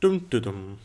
Dum-dum-dum.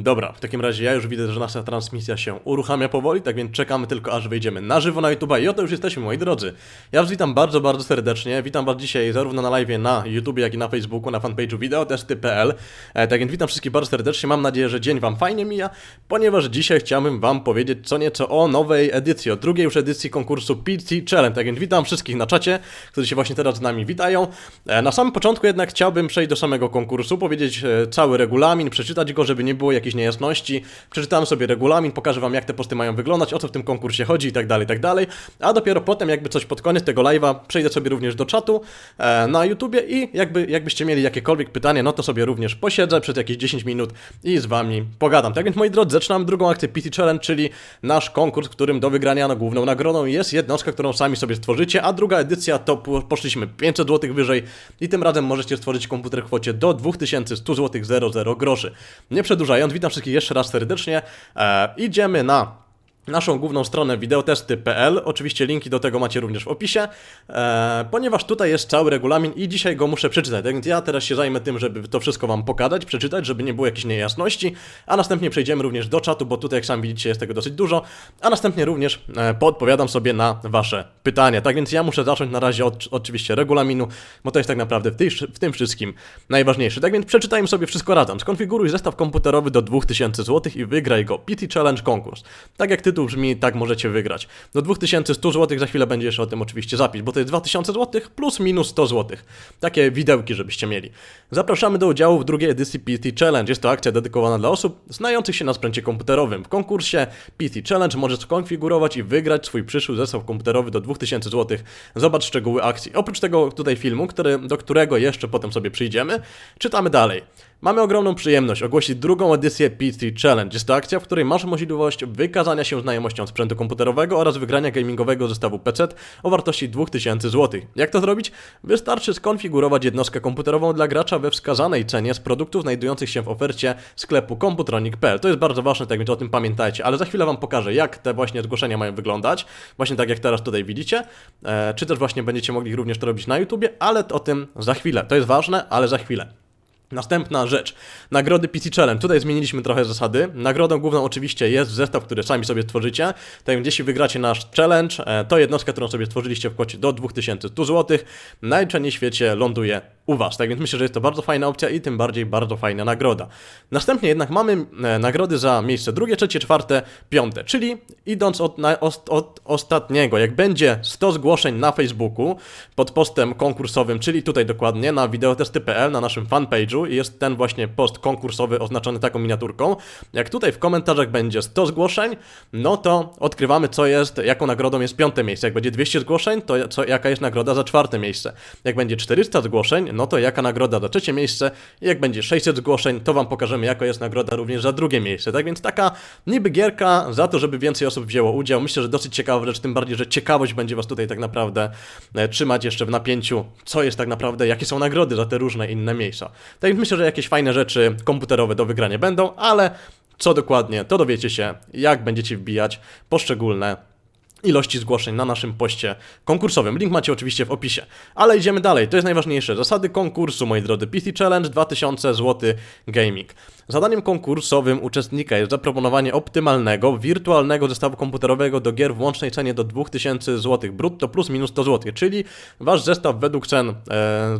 Dobra, w takim razie ja już widzę, że nasza transmisja się uruchamia powoli, tak więc czekamy tylko aż wyjdziemy na żywo na YouTube i oto już jesteśmy, moi drodzy. Ja was witam bardzo, bardzo serdecznie. Witam was dzisiaj zarówno na live na YouTube, jak i na Facebooku, na fanpage'u wideotesty.pl. E, tak więc witam wszystkich bardzo serdecznie. Mam nadzieję, że dzień wam fajnie mija, ponieważ dzisiaj chciałbym wam powiedzieć co nieco o nowej edycji, o drugiej już edycji konkursu PT Challenge. Tak więc witam wszystkich na czacie, którzy się właśnie teraz z nami witają. E, na samym początku jednak chciałbym przejść do samego konkursu, powiedzieć e, cały regulamin, przeczytać go, żeby nie było jakichś niejasności. Przeczytałem sobie regulamin, pokażę wam jak te posty mają wyglądać, o co w tym konkursie chodzi i tak dalej, i tak dalej. A dopiero potem jakby coś pod koniec tego live'a przejdę sobie również do czatu e, na YouTubie i jakby, jakbyście mieli jakiekolwiek pytanie, no to sobie również posiedzę przez jakieś 10 minut i z wami pogadam. Tak więc moi drodzy, zaczynamy drugą akcję PT Challenge, czyli nasz konkurs, w którym do wygrania no, główną nagrodą jest jednostka, którą sami sobie stworzycie, a druga edycja to po- poszliśmy 500 zł wyżej i tym razem możecie stworzyć komputer w kwocie do 2100 zł 00 groszy. Nie przedłużając, witam wszystkich jeszcze raz serdecznie. E, idziemy na naszą główną stronę wideotesty.pl. Oczywiście linki do tego macie również w opisie, e, ponieważ tutaj jest cały regulamin i dzisiaj go muszę przeczytać. Tak więc ja teraz się zajmę tym, żeby to wszystko Wam pokazać, przeczytać, żeby nie było jakichś niejasności, a następnie przejdziemy również do czatu, bo tutaj, jak sami widzicie, jest tego dosyć dużo, a następnie również e, podpowiadam sobie na Wasze pytania. Tak więc ja muszę zacząć na razie od oczywiście regulaminu, bo to jest tak naprawdę w, tej, w tym wszystkim najważniejsze. Tak więc przeczytajmy sobie wszystko razem. Skonfiguruj zestaw komputerowy do 2000 zł i wygraj go. PT Challenge konkurs. Tak jak tytuł brzmi, tak możecie wygrać. Do 2100 zł za chwilę będzie jeszcze o tym oczywiście zapis, bo to jest 2000 zł plus minus 100 zł. Takie widełki, żebyście mieli. Zapraszamy do udziału w drugiej edycji PT Challenge. Jest to akcja dedykowana dla osób znających się na sprzęcie komputerowym. W konkursie PT Challenge możesz skonfigurować i wygrać swój przyszły zestaw komputerowy do 2000 zł. Zobacz szczegóły akcji. Oprócz tego tutaj filmu, który, do którego jeszcze potem sobie przyjdziemy, czytamy dalej. Mamy ogromną przyjemność ogłosić drugą edycję PT Challenge. Jest to akcja, w której masz możliwość wykazania się znajomością sprzętu komputerowego oraz wygrania gamingowego zestawu PC o wartości 2000 zł. Jak to zrobić? Wystarczy skonfigurować jednostkę komputerową dla gracza we wskazanej cenie z produktów znajdujących się w ofercie sklepu computronic.pl. To jest bardzo ważne, tak więc o tym pamiętajcie, ale za chwilę Wam pokażę, jak te właśnie zgłoszenia mają wyglądać. Właśnie tak jak teraz tutaj widzicie. E, czy też właśnie będziecie mogli również to robić na YouTubie, ale o tym za chwilę. To jest ważne, ale za chwilę. Następna rzecz. Nagrody PC Challenge. Tutaj zmieniliśmy trochę zasady. Nagrodą główną oczywiście jest zestaw, który sami sobie stworzycie. Tak jeśli wygracie nasz challenge, e, to jednostka, którą sobie stworzyliście w kwocie do 2100 zł, najczęściej w świecie ląduje u Was. Tak więc myślę, że jest to bardzo fajna opcja i tym bardziej bardzo fajna nagroda. Następnie jednak mamy e, nagrody za miejsce drugie, trzecie, czwarte, piąte. Czyli idąc od, na, od ostatniego, jak będzie 100 zgłoszeń na Facebooku pod postem konkursowym, czyli tutaj dokładnie na wideotesty.pl, na naszym fanpage'u i jest ten właśnie post konkursowy oznaczony taką miniaturką. Jak tutaj w komentarzach będzie 100 zgłoszeń, no to odkrywamy co jest, jaką nagrodą jest piąte miejsce. Jak będzie 200 zgłoszeń, to co, jaka jest nagroda za czwarte miejsce. Jak będzie 400 zgłoszeń, no to jaka nagroda za trzecie miejsce. Jak będzie 600 zgłoszeń, to Wam pokażemy jaka jest nagroda również za drugie miejsce. Tak więc taka niby gierka za to, żeby więcej osób wzięło udział. Myślę, że dosyć ciekawa rzecz, tym bardziej, że ciekawość będzie Was tutaj tak naprawdę e, trzymać jeszcze w napięciu, co jest tak naprawdę, jakie są nagrody za te różne inne miejsca. Tak więc myślę, że jakieś fajne rzeczy komputerowe do wygrania będą, ale co dokładnie, to dowiecie się, jak będziecie wbijać poszczególne ilości zgłoszeń na naszym poście konkursowym. Link macie oczywiście w opisie. Ale idziemy dalej, to jest najważniejsze. Zasady konkursu, moi drodzy. PC Challenge 2000 zł Gaming. Zadaniem konkursowym uczestnika jest zaproponowanie optymalnego, wirtualnego zestawu komputerowego do gier w łącznej cenie do 2000 zł brutto plus minus 100 zł, czyli wasz zestaw według cen e,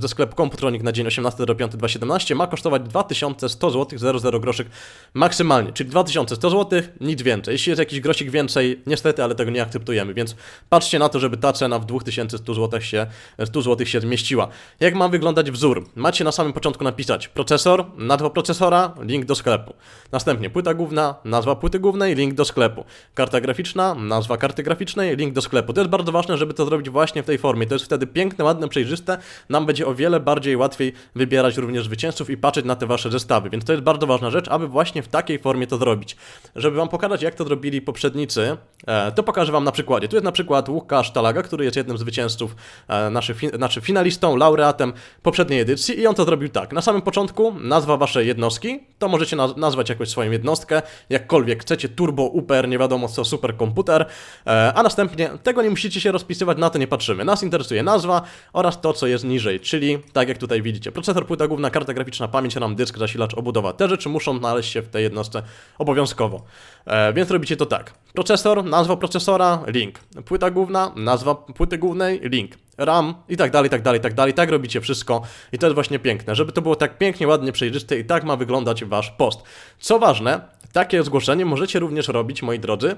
ze sklepu Computronic na dzień 18.05.2017 ma kosztować 2100 zł 00 groszek maksymalnie, czyli 2100 zł, nic więcej. Jeśli jest jakiś grosik więcej, niestety, ale tego nie akceptujemy, więc patrzcie na to, żeby ta cena w 2100 zł się, 100 zł się zmieściła. Jak ma wyglądać wzór? Macie na samym początku napisać procesor, nazwa procesora, link do sklepu. Następnie płyta główna, nazwa płyty głównej, link do sklepu. Karta graficzna, nazwa karty graficznej, link do sklepu. To jest bardzo ważne, żeby to zrobić właśnie w tej formie. To jest wtedy piękne, ładne, przejrzyste. Nam będzie o wiele bardziej łatwiej wybierać również zwycięzców i patrzeć na te wasze zestawy. Więc to jest bardzo ważna rzecz, aby właśnie w takiej formie to zrobić. Żeby wam pokazać, jak to zrobili poprzednicy, e, to pokażę wam na przykładzie. Tu jest na przykład Łukasz Talaga, który jest jednym z zwycięzców, e, naszych, znaczy finalistą, laureatem poprzedniej edycji i on to zrobił tak. Na samym początku nazwa waszej jednostki, to możecie naz- nazwać jakoś swoją jednostkę, jakkolwiek chcecie, turbo, uper, nie wiadomo co, superkomputer, e, a następnie tego nie musicie się rozpisywać, na to nie patrzymy. Nas interesuje nazwa oraz to, co jest niżej, czyli tak jak tutaj widzicie, procesor, płyta główna, karta graficzna, pamięć RAM, dysk, zasilacz, obudowa. Te rzeczy muszą znaleźć się w tej jednostce obowiązkowo. E, więc robicie to tak. Procesor, nazwa procesora, link. Płyta główna, nazwa płyty głównej, link. RAM i tak dalej, i tak dalej, i tak dalej. Tak robicie wszystko i to jest właśnie piękne. Żeby to było tak pięknie, ładnie, przejrzyste i tak ma wyglądać wasz post. Co ważne, takie zgłoszenie możecie również robić, moi drodzy,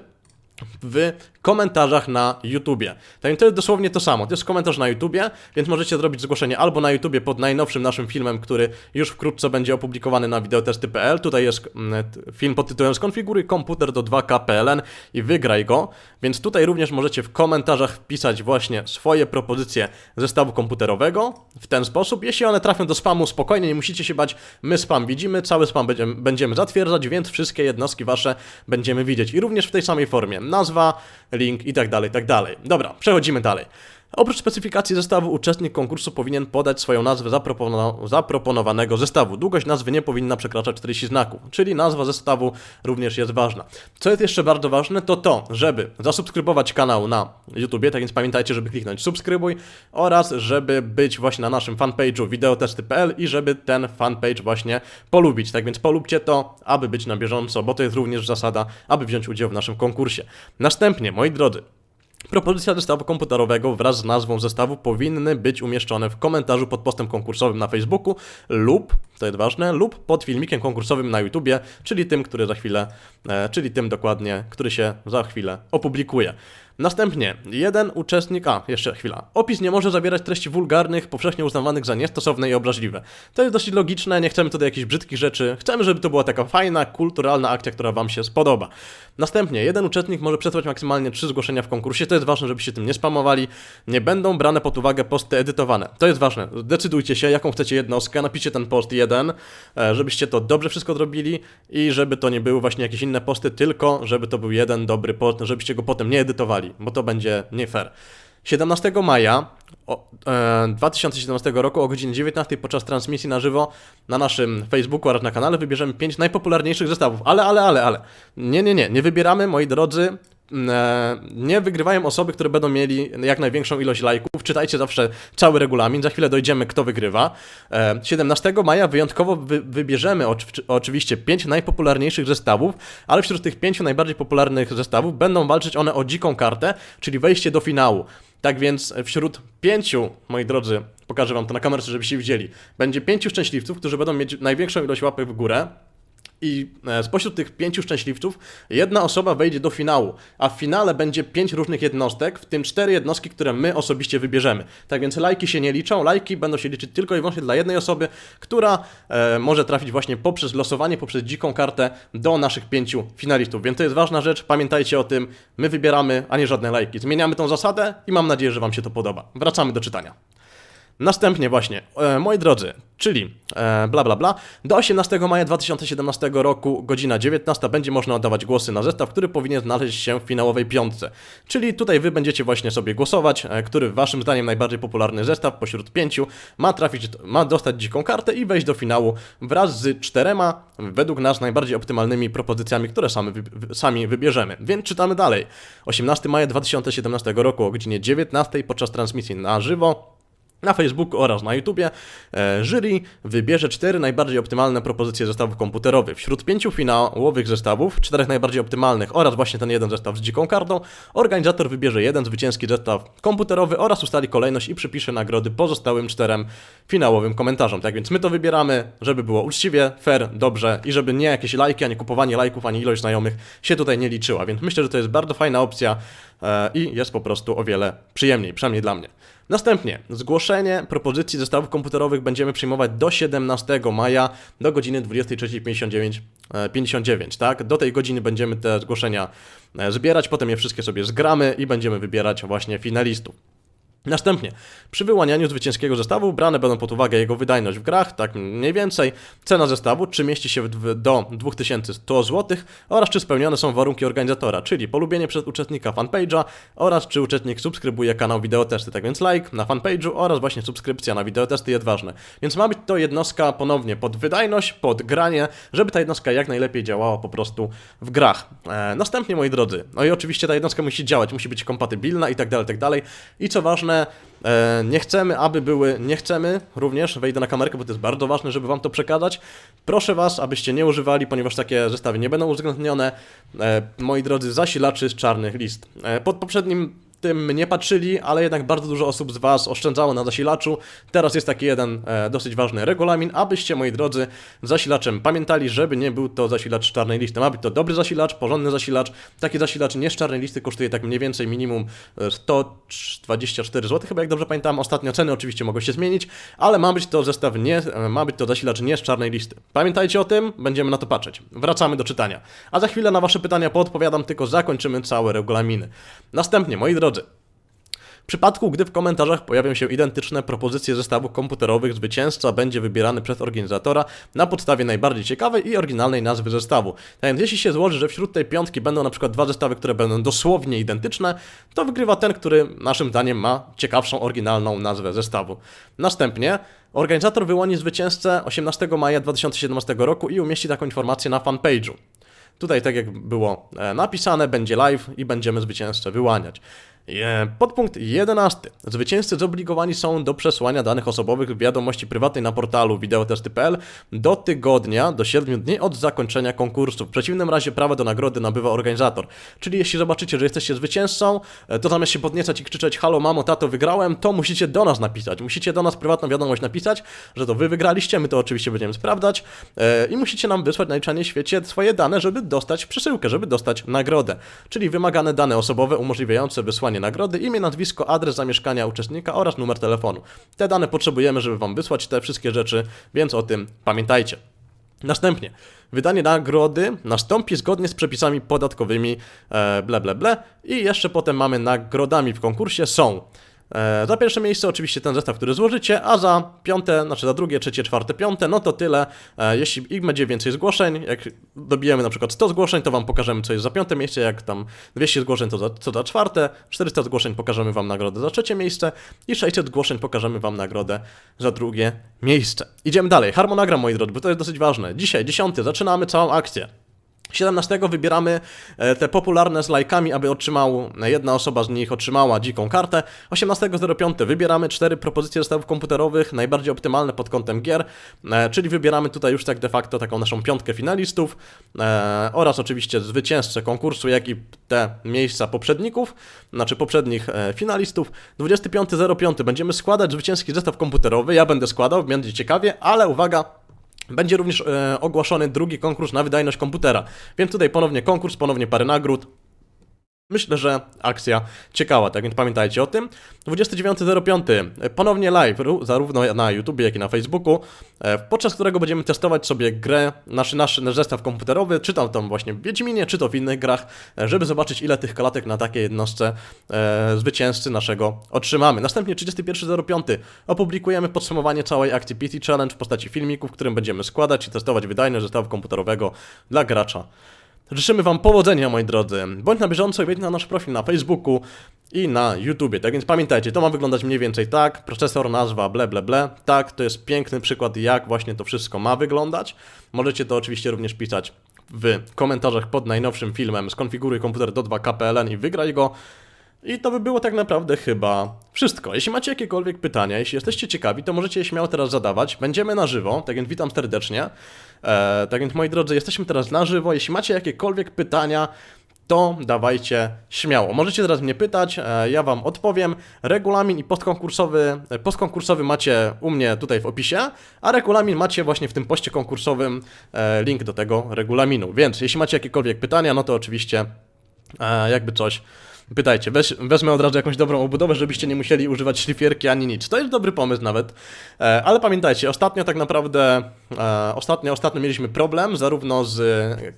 w komentarzach na YouTubie. Tak to jest dosłownie to samo. To jest komentarz na YouTubie, więc możecie zrobić zgłoszenie albo na YouTubie pod najnowszym naszym filmem, który już wkrótce będzie opublikowany na videotesty.pl. Tutaj jest mm, film pod tytułem Skonfiguruj komputer do 2K.pl i wygraj go. Więc tutaj również możecie w komentarzach wpisać właśnie swoje propozycje zestawu komputerowego w ten sposób. Jeśli one trafią do spamu, spokojnie, nie musicie się bać. My spam widzimy, cały spam będziemy, będziemy zatwierdzać, więc wszystkie jednostki wasze będziemy widzieć. I również w tej samej formie. Nazwa, link i tak dalej, tak dalej. Dobra, przechodzimy dalej. Oprócz specyfikacji zestawu, uczestnik konkursu powinien podać swoją nazwę zapropono- zaproponowanego zestawu. Długość nazwy nie powinna przekraczać 40 znaków, czyli nazwa zestawu również jest ważna. Co jest jeszcze bardzo ważne, to to, żeby zasubskrybować kanał na YouTubie, tak więc pamiętajcie, żeby kliknąć subskrybuj oraz żeby być właśnie na naszym fanpage'u videotesty.pl i żeby ten fanpage właśnie polubić. Tak więc polubcie to, aby być na bieżąco, bo to jest również zasada, aby wziąć udział w naszym konkursie. Następnie, moi drodzy, Propozycja zestawu komputerowego wraz z nazwą zestawu powinny być umieszczone w komentarzu pod postem konkursowym na Facebooku lub, to jest ważne, lub pod filmikiem konkursowym na YouTubie, czyli tym, który za chwilę, e, czyli tym dokładnie, który się za chwilę opublikuje. Następnie, jeden uczestnik, a jeszcze chwila. Opis nie może zawierać treści wulgarnych, powszechnie uznawanych za niestosowne i obraźliwe. To jest dosyć logiczne, nie chcemy tutaj jakichś brzydkich rzeczy, chcemy, żeby to była taka fajna, kulturalna akcja, która Wam się spodoba. Następnie, jeden uczestnik może przesłać maksymalnie trzy zgłoszenia w konkursie, to jest ważne, żebyście tym nie spamowali, nie będą brane pod uwagę posty edytowane. To jest ważne, decydujcie się, jaką chcecie jednostkę, napiszcie ten post jeden, e, żebyście to dobrze wszystko zrobili i żeby to nie były właśnie jakieś inne posty, tylko żeby to był jeden dobry post, żebyście go potem nie edytowali, bo to będzie nie fair. 17 maja o, e, 2017 roku o godzinie 19 podczas transmisji na żywo na naszym Facebooku oraz na kanale wybierzemy 5 najpopularniejszych zestawów. Ale, ale, ale, ale. Nie, nie, nie. Nie wybieramy, moi drodzy. E, Nie wygrywają osoby, które będą mieli jak największą ilość lajków. Czytajcie zawsze cały regulamin. Za chwilę dojdziemy, kto wygrywa. E, 17 maja wyjątkowo wy, wybierzemy oczy, oczywiście 5 najpopularniejszych zestawów, ale wśród tych 5 najbardziej popularnych zestawów będą walczyć one o dziką kartę, czyli wejście do finału. Tak więc wśród pięciu, moi drodzy, pokażę wam to na kamerce, żebyście widzieli, będzie pięciu szczęśliwców, którzy będą mieć największą ilość łapek w górę. I e, spośród tych pięciu szczęśliwców jedna osoba wejdzie do finału, a w finale będzie pięć różnych jednostek, w tym cztery jednostki, które my osobiście wybierzemy. Tak więc lajki się nie liczą, lajki będą się liczyć tylko i wyłącznie dla jednej osoby, która e, może trafić właśnie poprzez losowanie, poprzez dziką kartę do naszych pięciu finalistów. Więc to jest ważna rzecz, pamiętajcie o tym, my wybieramy, a nie żadne lajki. Zmieniamy tą zasadę i mam nadzieję, że Wam się to podoba. Wracamy do czytania. Następnie właśnie, e, moi drodzy, czyli e, bla bla bla, do 18 maja 2017 roku, godzina 19, będzie można oddawać głosy na zestaw, który powinien znaleźć się w finałowej piątce. Czyli tutaj wy będziecie właśnie sobie głosować, e, który waszym zdaniem najbardziej popularny zestaw pośród pięciu ma trafić, ma dostać dziką kartę i wejść do finału wraz z czterema, według nas najbardziej optymalnymi propozycjami, które sami, wy, sami wybierzemy. Więc czytamy dalej. 18 maja 2017 roku o godzinie 19 podczas transmisji na żywo na Facebooku oraz na YouTubie e, jury wybierze cztery najbardziej optymalne propozycje zestawów komputerowych. Wśród pięciu finałowych zestawów, czterech najbardziej optymalnych oraz właśnie ten jeden zestaw z dziką kartą, organizator wybierze jeden zwycięski zestaw komputerowy oraz ustali kolejność i przypisze nagrody pozostałym czterem finałowym komentarzom. Tak więc my to wybieramy, żeby było uczciwie, fair, dobrze i żeby nie jakieś lajki, ani kupowanie lajków, ani ilość znajomych się tutaj nie liczyła. Więc myślę, że to jest bardzo fajna opcja e, i jest po prostu o wiele przyjemniej, przynajmniej dla mnie. Następnie zgłoszenie propozycji zestawów komputerowych będziemy przyjmować do 17 maja do godziny 23.59, e, 59, tak? Do tej godziny będziemy te zgłoszenia e, zbierać, potem je wszystkie sobie zgramy i będziemy wybierać właśnie finalistów. Następnie, przy wyłanianiu zwycięskiego zestawu brane będą pod uwagę jego wydajność w grach, tak mniej więcej, cena zestawu, czy mieści się w, do 2100 zł oraz czy spełnione są warunki organizatora, czyli polubienie przez uczestnika fanpage'a oraz czy uczestnik subskrybuje kanał wideotesty, tak więc like na fanpage'u oraz właśnie subskrypcja na wideotesty jest ważne. Więc ma być to jednostka ponownie pod wydajność, pod granie, żeby ta jednostka jak najlepiej działała po prostu w grach. E, następnie, moi drodzy, no i oczywiście ta jednostka musi działać, musi być kompatybilna i tak dalej, tak dalej. I co ważne, E, nie chcemy, aby były, nie chcemy również, wejdę na kamerkę, bo to jest bardzo ważne, żeby Wam to przekazać. Proszę Was, abyście nie używali, ponieważ takie zestawy nie będą uwzględnione, e, moi drodzy, zasilaczy z czarnych list. E, pod poprzednim tym nie patrzyli, ale jednak bardzo dużo osób z Was oszczędzało na zasilaczu. Teraz jest taki jeden e, dosyć ważny regulamin, abyście, moi drodzy, zasilaczem pamiętali, żeby nie był to zasilacz czarnej listy. Ma być to dobry zasilacz, porządny zasilacz. Taki zasilacz nie z czarnej listy kosztuje tak mniej więcej minimum 124 zł, chyba jak dobrze pamiętam. Ostatnio ceny oczywiście mogą się zmienić, ale ma być to zestaw nie, e, ma być to zasilacz nie z czarnej listy. Pamiętajcie o tym, będziemy na to patrzeć. Wracamy do czytania. A za chwilę na Wasze pytania podpowiadam, tylko zakończymy całe regulaminy. Następnie, moi drodzy, w przypadku, gdy w komentarzach pojawią się identyczne propozycje zestawów komputerowych, zwycięzca będzie wybierany przez organizatora na podstawie najbardziej ciekawej i oryginalnej nazwy zestawu. Tak więc jeśli się złoży, że wśród tej piątki będą na przykład dwa zestawy, które będą dosłownie identyczne, to wygrywa ten, który naszym zdaniem ma ciekawszą, oryginalną nazwę zestawu. Następnie organizator wyłoni zwycięzcę 18 maja 2017 roku i umieści taką informację na fanpage'u. Tutaj, tak jak było e, napisane, będzie live i będziemy zwycięzcę wyłaniać. Podpunkt 11. Zwycięzcy zobligowani są do przesłania danych osobowych w wiadomości prywatnej na portalu wideotesty.pl do tygodnia, do 7 dni od zakończenia konkursu. W przeciwnym razie prawo do nagrody nabywa organizator. Czyli jeśli zobaczycie, że jesteście zwycięzcą, e, to zamiast się podniecać i krzyczeć halo mamo, tato, wygrałem, to musicie do nas napisać. Musicie do nas prywatną wiadomość napisać, że to wy wygraliście, my to oczywiście będziemy sprawdzać e, i musicie nam wysłać na liczanie świecie swoje dane, żeby dostać przesyłkę, żeby dostać nagrodę. Czyli wymagane dane osobowe umożliwiające wysłanie nagrody, imię, nazwisko, adres zamieszkania uczestnika oraz numer telefonu. Te dane potrzebujemy, żeby Wam wysłać te wszystkie rzeczy, więc o tym pamiętajcie. Następnie, wydanie nagrody nastąpi zgodnie z przepisami podatkowymi, e, ble, ble, ble. I jeszcze potem mamy nagrodami w konkursie są za pierwsze miejsce oczywiście ten zestaw, który złożycie, a za piąte, znaczy za drugie, trzecie, czwarte, piąte, no to tyle. E, jeśli ich będzie więcej zgłoszeń, jak dobijemy na przykład 100 zgłoszeń, to Wam pokażemy co jest za piąte miejsce, jak tam 200 zgłoszeń to za, co za czwarte, 400 zgłoszeń pokażemy Wam nagrodę za trzecie miejsce i 600 zgłoszeń pokażemy Wam nagrodę za drugie miejsce. Idziemy dalej. Harmonogram, moi drodzy, bo to jest dosyć ważne. Dzisiaj, 10, zaczynamy całą akcję. 17 wybieramy e, te popularne z lajkami, aby otrzymał, jedna osoba z nich otrzymała dziką kartę. 18.05 wybieramy cztery propozycje zestawów komputerowych, najbardziej optymalne pod kątem gier, e, czyli wybieramy tutaj już tak de facto taką naszą piątkę finalistów e, oraz oczywiście zwycięzcę konkursu, jak i te miejsca poprzedników, znaczy poprzednich finalistów. 25.05 będziemy składać zwycięski zestaw komputerowy, ja będę składał, będzie ciekawie, ale uwaga, będzie również e, ogłoszony drugi konkurs na wydajność komputera. Więc tutaj ponownie konkurs, ponownie parę nagród. Myślę, że akcja ciekawa, tak więc pamiętajcie o tym. 29.05 ponownie live, zarówno na YouTube, jak i na Facebooku, e, podczas którego będziemy testować sobie grę, nasz, nasz, zestaw komputerowy, czy tam, tam właśnie w Wiedźminie, czy to w innych grach, e, żeby zobaczyć ile tych klatek na takiej jednostce e, zwycięzcy naszego otrzymamy. Następnie 31.05 opublikujemy podsumowanie całej akcji PT Challenge w postaci filmiku, w którym będziemy składać i testować wydajność zestawu komputerowego dla gracza Życzymy Wam powodzenia, moi drodzy. Bądź na bieżąco i wejdź na nasz profil na Facebooku i na YouTubie. Tak więc pamiętajcie, to ma wyglądać mniej więcej tak. Procesor, nazwa, ble, ble, ble. Tak, to jest piękny przykład, jak właśnie to wszystko ma wyglądać. Możecie to oczywiście również pisać w komentarzach pod najnowszym filmem. Skonfiguruj komputer do 2 KPLN i wygraj go. I to by było tak naprawdę chyba wszystko. Jeśli macie jakiekolwiek pytania, jeśli jesteście ciekawi, to możecie je śmiało teraz zadawać. Będziemy na żywo, tak więc witam serdecznie. E, tak więc moi drodzy, jesteśmy teraz na żywo. Jeśli macie jakiekolwiek pytania, to dawajcie śmiało. Możecie teraz mnie pytać, e, ja Wam odpowiem. Regulamin i postkonkursowy, e, postkonkursowy macie u mnie tutaj w opisie, a regulamin macie właśnie w tym poście konkursowym e, link do tego regulaminu. Więc jeśli macie jakiekolwiek pytania, no to oczywiście jakby coś pytajcie. Weź, wezmę od razu jakąś dobrą obudowę, żebyście nie musieli używać szlifierki ani nic. To jest dobry pomysł nawet. E, ale pamiętajcie, ostatnio tak naprawdę, e, ostatnio, ostatnio mieliśmy problem zarówno z,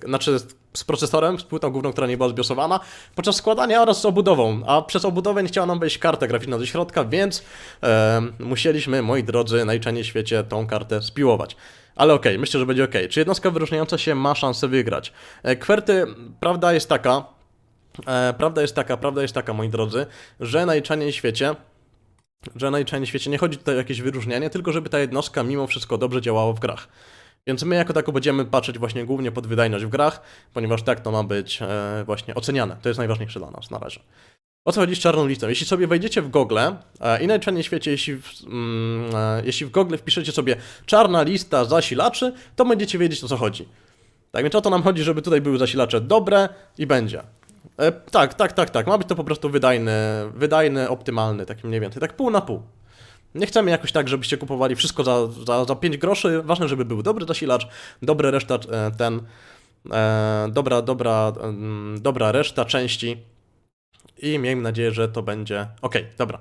znaczy z- procesorem, z płytą główną, która nie była zbiosowana, podczas składania oraz z obudową, a przez obudowę nie chciała nam wejść karta graficzna do środka, więc e, musieliśmy, moi drodzy, najczęściej w świecie tą kartę spiłować. Ale okej, myślę, że będzie okej. Czy jednostka wyróżniająca się ma szansę wygrać? E, Kwerty, prawda jest taka, prawda jest taka, prawda jest taka, moi drodzy, że najczęściej w świecie że najczęściej w świecie nie chodzi tutaj o jakieś wyróżnianie, tylko żeby ta jednostka mimo wszystko dobrze działała w grach. Więc my jako tako będziemy patrzeć właśnie głównie pod wydajność w grach, ponieważ tak to ma być e, właśnie oceniane. To jest najważniejsze dla nas na razie. O co chodzi z czarną listą? Jeśli sobie wejdziecie w Google e, i najczęściej w świecie, jeśli w, mm, e, jeśli w Google wpiszecie sobie czarna lista zasilaczy, to będziecie wiedzieć o co chodzi. Tak więc o to nam chodzi, żeby tutaj były zasilacze dobre i będzie. E, tak, tak, tak, tak. Ma być to po prostu wydajny, wydajny, optymalny, taki mniej więcej, tak pół na pół. Nie chcemy jakoś tak, żebyście kupowali wszystko za, za, za 5 groszy. Ważne, żeby był dobry zasilacz, dobre reszta e, ten, e, dobra, dobra, mm, dobra reszta części i miejmy nadzieję, że to będzie ok, dobra.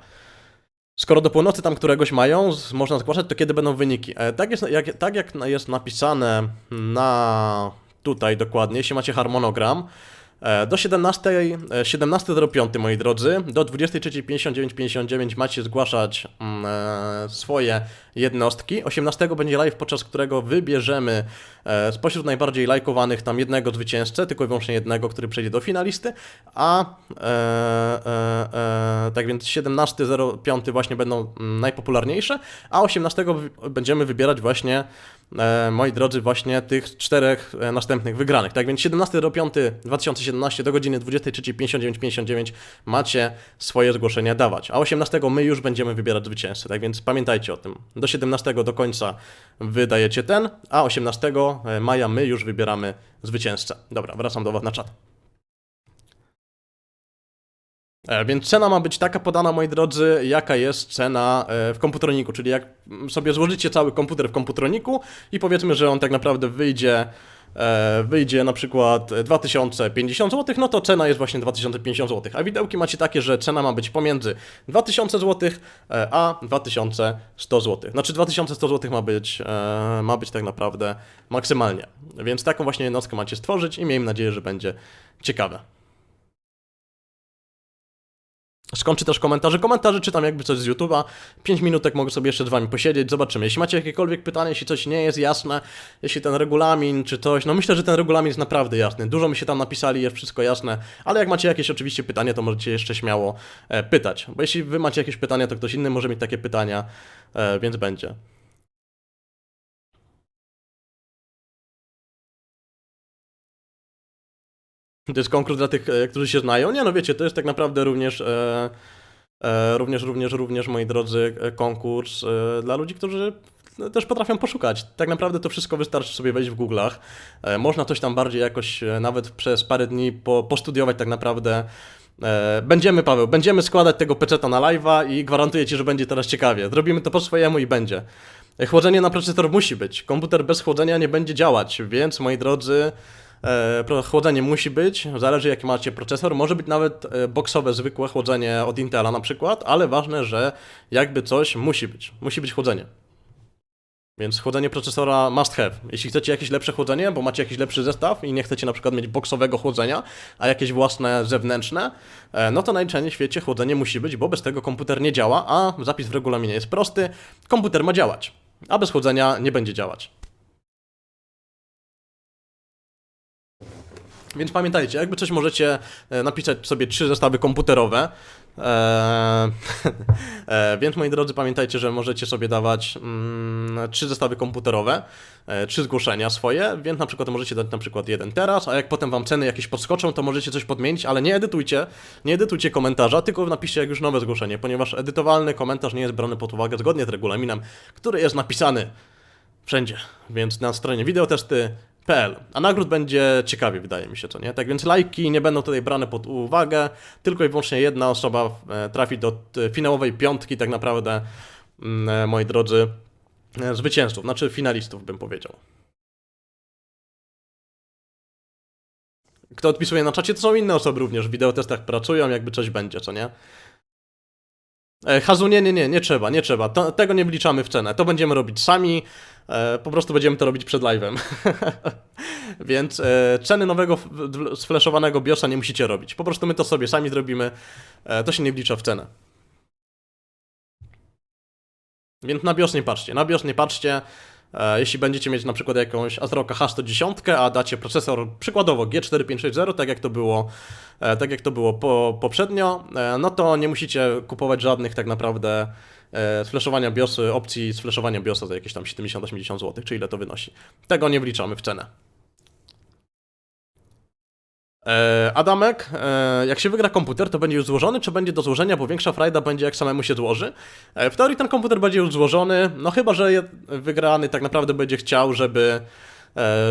Skoro do północy tam któregoś mają, można zgłaszać, to kiedy będą wyniki? E, tak, jest, jak, tak jak jest napisane na tutaj dokładnie, jeśli macie harmonogram, e, do 17, e, 17.05 moi drodzy, do 23.59.59 macie zgłaszać mm, e, swoje jednostki. 18 będzie live, podczas którego wybierzemy spośród najbardziej lajkowanych tam jednego zwycięzcę, tylko i wyłącznie jednego, który przejdzie do finalisty, a e, e, e, tak więc 17.05 właśnie będą mm, najpopularniejsze, a 18 wy- będziemy wybierać właśnie moi drodzy, właśnie tych czterech e, następnych wygranych. Tak więc 17.05.2017 do godziny 23.59.59 macie swoje zgłoszenia dawać, a 18 my już będziemy wybierać zwycięzcę, tak więc pamiętajcie o tym. Do 17 do końca wydajecie ten, a 18 maja my już wybieramy zwycięzcę. Dobra, wracam do Was na czat. E, Więc cena ma być taka podana, moi drodzy, jaka jest cena e, w komputroniku, czyli jak sobie złożycie cały komputer w komputroniku i powiedzmy, że on tak naprawdę wyjdzie, e, wyjdzie na przykład 2050 zł, no to cena jest właśnie 2050 zł. A widełki macie takie, że cena ma być pomiędzy 2000 zł a 2100 zł. Znaczy 2100 zł ma być, ma być tak naprawdę maksymalnie. Więc taką właśnie jednostkę macie stworzyć i miejmy nadzieję, że będzie ciekawe. Skończy też komentarze. Komentarze czytam jakby coś z YouTube'a. 5 minutek mogę sobie jeszcze z wami posiedzieć, zobaczymy. Jeśli macie jakiekolwiek pytania, jeśli coś nie jest jasne, jeśli ten regulamin czy coś, no myślę, że ten regulamin jest naprawdę jasny. Dużo mi się tam napisali, jest wszystko jasne, ale jak macie jakieś oczywiście pytanie, to możecie jeszcze śmiało e, pytać. Bo jeśli wy macie jakieś pytania, to ktoś inny może mieć takie pytania, e, więc będzie. To jest konkurs dla tych, e, którzy się znają. Nie, no wiecie, to jest tak naprawdę również, e, e, również, również, również, moi drodzy, konkurs dla ludzi, którzy no, też potrafią poszukać. Tak naprawdę to wszystko wystarczy sobie wejść w Google'ach. Można coś tam bardziej jakoś, nawet przez parę dni po, postudiować tak naprawdę. Będziemy, Paweł, będziemy składać tego peceta na live'a i gwarantuję Ci, że będzie teraz ciekawie. Zrobimy to po swojemu i będzie. Chłodzenie na procesor musi być. Komputer bez chłodzenia nie będzie działać, więc moi drodzy, e, chłodzenie musi być. Zależy jaki macie procesor. Może być nawet e, boksowe, zwykłe chłodzenie od Intela na przykład, ale ważne, że jakby coś musi być. Musi być chłodzenie. Więc chłodzenie procesora must have. Jeśli chcecie jakieś lepsze chłodzenie, bo macie jakiś lepszy zestaw i nie chcecie na przykład mieć boksowego chłodzenia, a jakieś własne zewnętrzne, e, no to najczęściej w świecie chłodzenie musi być, bo bez tego komputer nie działa, a zapis w regulaminie jest prosty. Komputer ma działać, a bez chłodzenia nie będzie działać. Więc pamiętajcie, jakby coś możecie e, napisać sobie trzy zestawy komputerowe. Eee, więc moi drodzy, pamiętajcie, że możecie sobie dawać mm, trzy zestawy komputerowe, e, trzy zgłoszenia swoje, więc na przykład możecie dać na przykład jeden teraz, a jak potem wam ceny jakieś podskoczą, to możecie coś podmienić, ale nie edytujcie, nie edytujcie komentarza, tylko napiszcie jak już nowe zgłoszenie, ponieważ edytowalny komentarz nie jest brany pod uwagę zgodnie z regulaminem, który jest napisany wszędzie, więc na stronie wideotesty.pl. A nagród będzie ciekawie, wydaje mi się, co nie? Tak więc lajki nie będą tutaj brane pod uwagę, tylko i wyłącznie jedna osoba e, trafi do e, finałowej piątki, tak naprawdę, mm, e, moi drodzy, zwycięzców, znaczy finalistów, bym powiedział. kto odpisuje na czacie, to są inne osoby również w wideotestach pracują, jakby coś będzie, co nie? Hazu, nie, nie, nie, nie trzeba, nie trzeba. To, tego nie wliczamy w cenę. To będziemy robić sami. E, po prostu będziemy to robić przed live'em. Więc e, ceny nowego sflashowanego BIOSa nie musicie robić. Po prostu my to sobie sami zrobimy. E, to się nie wlicza w cenę. Więc na BIOS nie patrzcie. Na BIOS nie patrzcie. E, jeśli będziecie mieć na przykład jakąś Astroka H110, a dacie procesor przykładowo G4560, tak jak to było, e, tak jak to było po, poprzednio, e, no to nie musicie kupować żadnych tak naprawdę sflashowania BIOSy, opcji sflashowania BIOSa za jakieś tam 70-80 zł, czy ile to wynosi. Tego nie wliczamy w cenę. E, Adamek, e, jak się wygra komputer, to będzie już złożony, czy będzie do złożenia, bo większa frajda będzie jak samemu się złoży? E, w teorii ten komputer będzie już złożony, no chyba, że wygrany tak naprawdę będzie chciał, żeby,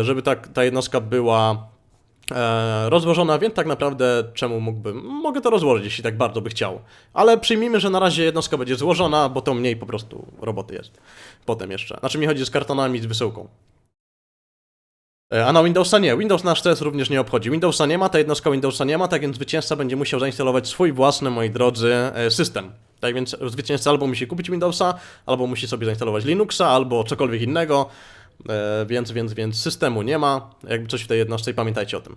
żeby ta, ta jednostka była rozłożona, więc tak naprawdę czemu mógłbym? Mogę to rozłożyć, jeśli tak bardzo by chciał. Ale przyjmijmy, że na razie jednostka będzie złożona, bo to mniej po prostu roboty jest. Potem jeszcze. Znaczy mi chodzi z kartonami, z wysyłką. E, A na Windowsa nie. Windows nasz CS również nie obchodzi. Windowsa nie ma, ta jednostka Windowsa nie ma, tak więc zwycięzca będzie musiał zainstalować swój własny, moi drodzy, e, system. Tak więc zwycięzca albo musi kupić Windowsa, albo musi sobie zainstalować Linuxa, albo cokolwiek innego. E, Więc, więc, więc systemu nie ma. Jakby coś w tej jednostce i pamiętajcie o tym.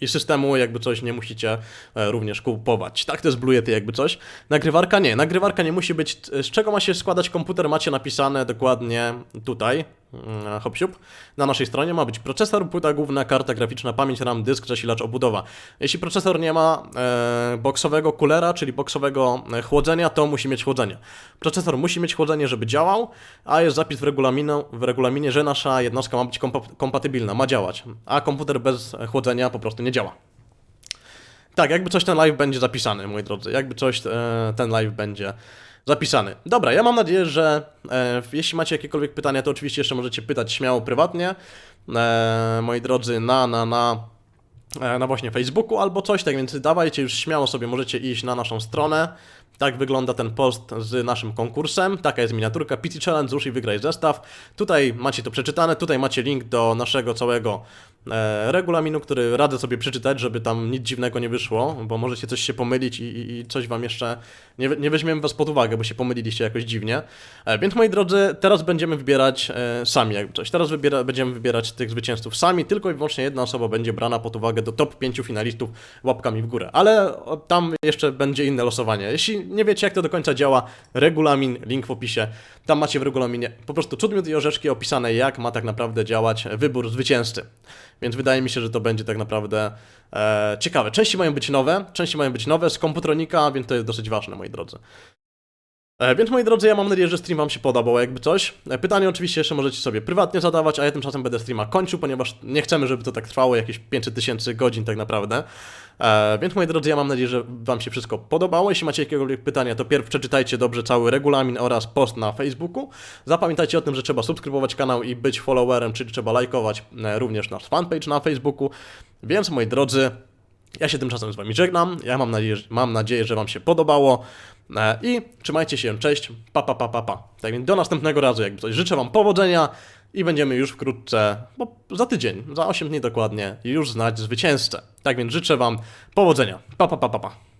I systemu jakby coś nie musicie również kupować. Tak, to jest Blue Yeti jakby coś. Nagrywarka nie. Nagrywarka nie musi być. Z czego ma się składać komputer? Macie napisane dokładnie tutaj. Mm, Hop siup. Na naszej stronie ma być procesor, płyta główna, karta graficzna, pamięć RAM, dysk, zasilacz, obudowa. Jeśli procesor nie ma e, boksowego coolera, czyli boksowego e, chłodzenia, to musi mieć chłodzenie. Procesor musi mieć chłodzenie, żeby działał, a jest zapis w, w regulaminie, że nasza jednostka ma być kompa- kompatybilna, ma działać. A komputer bez chłodzenia po prostu nie działa. Tak, jakby coś ten live będzie zapisany, moi drodzy. Jakby coś e, ten live będzie zapisany. Dobra, ja mam nadzieję, że e, jeśli macie jakiekolwiek pytania, to oczywiście jeszcze możecie pytać śmiało prywatnie, e, moi drodzy, na, na, na, e, na właśnie Facebooku albo coś, tak więc dawajcie już śmiało sobie, możecie iść na naszą stronę. Tak wygląda ten post z naszym konkursem. Taka jest miniaturka PC Challenge, złóż i wygraj zestaw. Tutaj macie to przeczytane, tutaj macie link do naszego całego e, regulaminu, który radzę sobie przeczytać, żeby tam nic dziwnego nie wyszło, bo możecie coś się pomylić i, i, i coś wam jeszcze nie, nie weźmiemy was pod uwagę, bo się pomyliliście jakoś dziwnie. E, więc moi drodzy, teraz będziemy wybierać e, sami jakby coś. Teraz wybiera, będziemy wybierać tych zwycięzców sami, tylko i wyłącznie jedna osoba będzie brana pod uwagę do top 5 finalistów łapkami w górę. Ale tam jeszcze będzie inne losowanie. Jeśli nie wiecie jak to do końca działa, regulamin, link w opisie. Tam macie w regulaminie po prostu cud i orzeszki opisane jak ma tak naprawdę działać wybór zwycięzcy. Więc wydaje mi się, że to będzie tak naprawdę e, ciekawe. Części mają być nowe, części mają być nowe z komputronika, więc to jest dosyć ważne, moi drodzy. E, Więc moi drodzy, ja mam nadzieję, że stream Wam się podobał, jakby coś. E, Pytanie oczywiście jeszcze możecie sobie prywatnie zadawać, a ja tymczasem będę streama kończył, ponieważ nie chcemy, żeby to tak trwało jakieś 500 tysięcy godzin tak naprawdę. E, Więc moi drodzy, ja mam nadzieję, że Wam się wszystko podobało. Jeśli macie jakiekolwiek pytania, to pierw przeczytajcie dobrze cały regulamin oraz post na Facebooku. Zapamiętajcie o tym, że trzeba subskrybować kanał i być followerem, czyli trzeba lajkować również nasz fanpage na Facebooku. Więc moi drodzy, ja się tymczasem z Wami żegnam. Ja mam nadzieję, mam nadzieję, że Wam się podobało. E, I trzymajcie się, cześć, pa, pa, pa, pa, pa. Tak więc do następnego razu, jakby coś. Życzę Wam powodzenia i będziemy już wkrótce, bo za tydzień, za 8 dni dokładnie, już znać zwycięzcę. Tak więc życzę Wam powodzenia. Pa, pa, pa, pa, pa.